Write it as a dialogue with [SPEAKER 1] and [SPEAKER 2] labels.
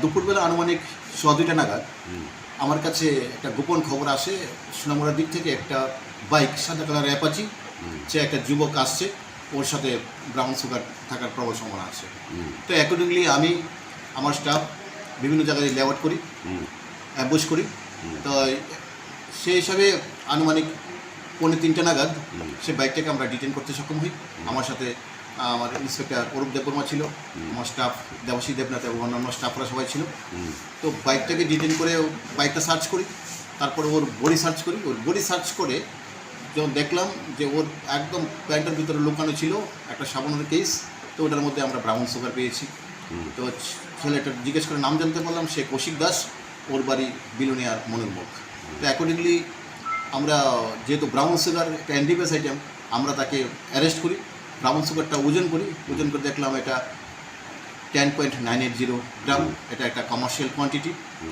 [SPEAKER 1] দুপুরবেলা আনুমানিক সোয়া দুইটা নাগাদ আমার কাছে একটা গোপন খবর আসে সোনামুড়ার দিক থেকে একটা বাইক সাদা কালার অ্যাপাচি সে একটা যুবক আসছে ওর সাথে ব্রাউন সুগার থাকার প্রবল সম্ভাবনা আছে। তো অ্যাকর্ডিংলি আমি আমার স্টাফ বিভিন্ন জায়গায় লেআউট করি অ্যাম্বুশ করি। তো সেই হিসাবে আনুমানিক পৌনে তিনটে নাগাদ সে বাইকটাকে আমরা ডিটেন করতে সক্ষম হই। আমার সাথে, আমার ইন্সপেক্টর অরূপ দেববর্মা ছিল, আমার স্টাফ দেবাশী দেবনাথ এবং অন্যান্য স্টাফরা সবাই ছিল। তো বাইকটাকে ডিটেন করে বাইকটা সার্চ করি, তারপর ওর বডি সার্চ করি। ওর বডি সার্চ করে যখন দেখলাম যে ওর একদম প্যান্টের ভিতরে লুকানো ছিল একটা সাবানের কেস তো ওটার মধ্যে আমরা ব্রাউন সুগার পেয়েছি। তো ছেলেটা জিজ্ঞেস করে নাম জানতে পারলাম, সে কৌশিক দাস, ওর বাড়ি বিলোনিয়ার মনুরমুখ তো অ্যাকর্ডিংলি আমরা যেহেতু ব্রাউন সুগার একটা অ্যান্টিবাস আইটেম আমরা তাকে অ্যারেস্ট করি। ব্রাউন সুগারটা ওজন করি। ওজন করে দেখলাম এটা ten point nine eight zero gram এটা একটা কমার্শিয়াল কোয়ান্টিটি